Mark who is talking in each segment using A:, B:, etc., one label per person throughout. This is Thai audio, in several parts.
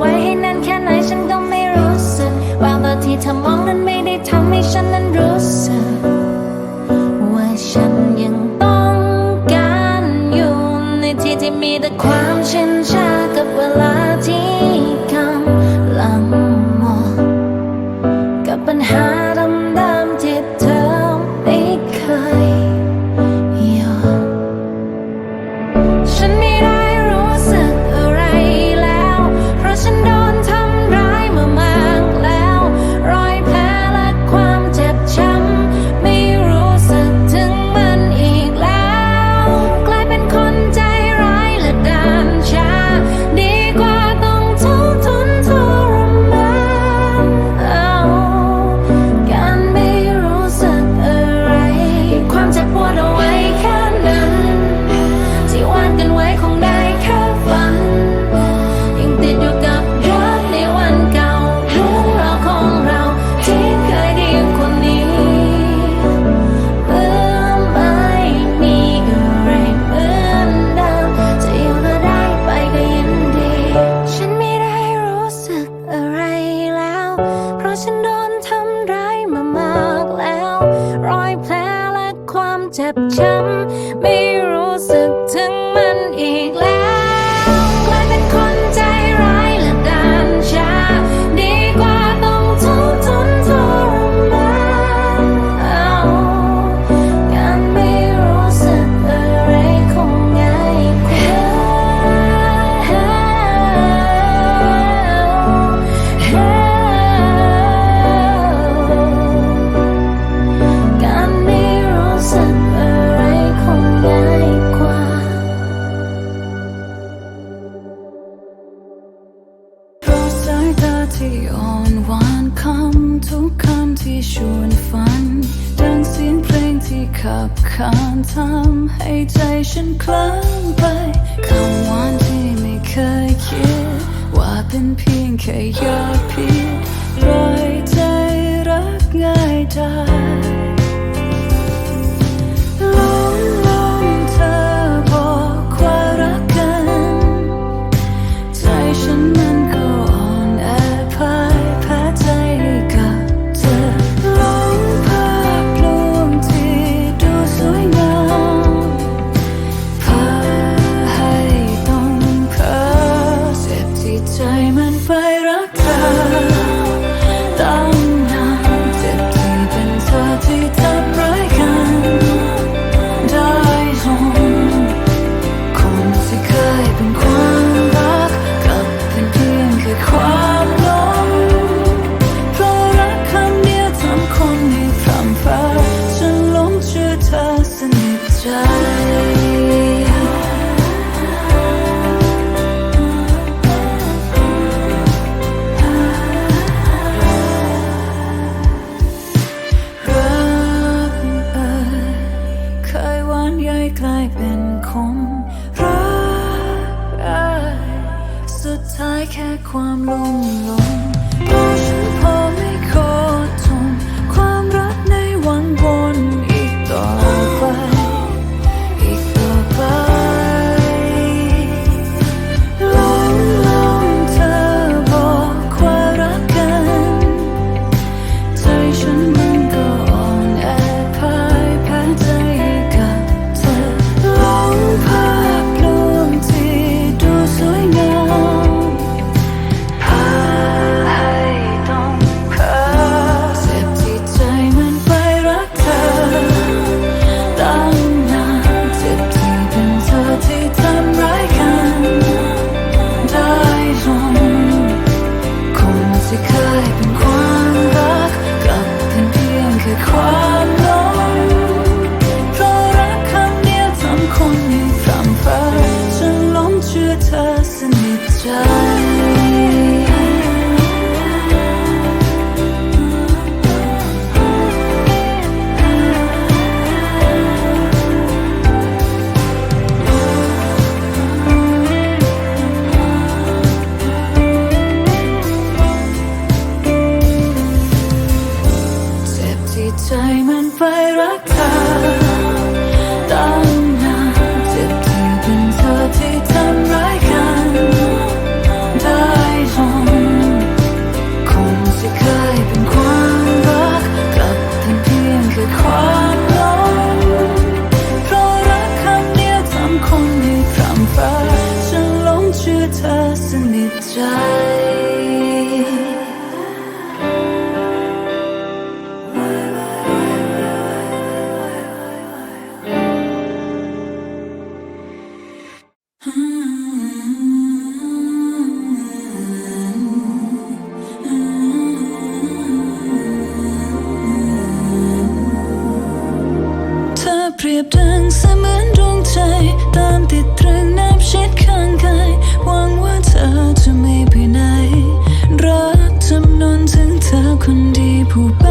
A: away ัน ดังเสียงเพลงที่ขั
B: บขานทำให้ใจฉันคลั่งไปคำหวานที่ไม่เคยคิด ว่าเป็นเพียงแค่ยอดพิษรอยใจรักง่ายได้ ค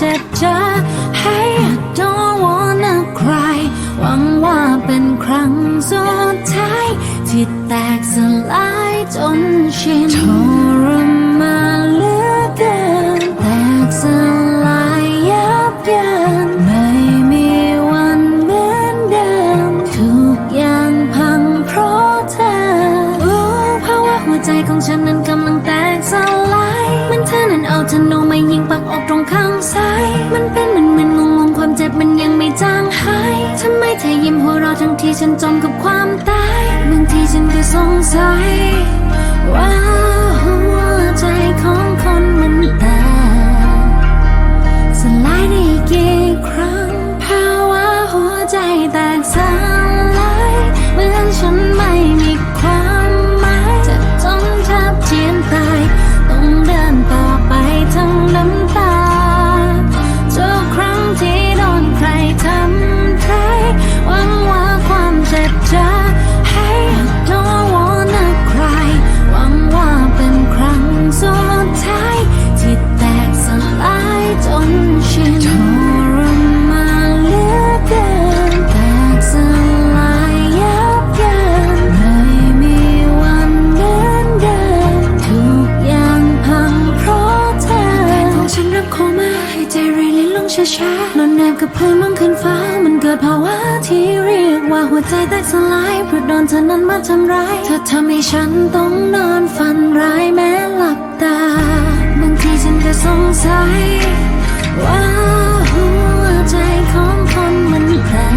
B: จ็บจะให้
A: don't wanna cry หวังว่าเป็นครั้งสุดท้ายที่แตกสลายจนชินทรมาเหลือเกินแตกสลาย ใส มันเป็นเหมือนเหมือนงงงความเจ็บมันยังไม่จางหายทำไมเธอยิ้มหัวเราะทั้งที่ฉันจมกับความตาย บางทีฉันก็สงสัยว่า บกับเพลิงมองขึ้นฟ้า มันเกิดภาวะที่เรียกว่าหัวใจแตกสลายเพราะโดนเธอนั้นมาทำร้าย เธอทำให้ฉันต้องนอนฝันร้ายแม้หลับตา บางทีฉันก็สงสัย ว่าหัวใจของคนมันแผล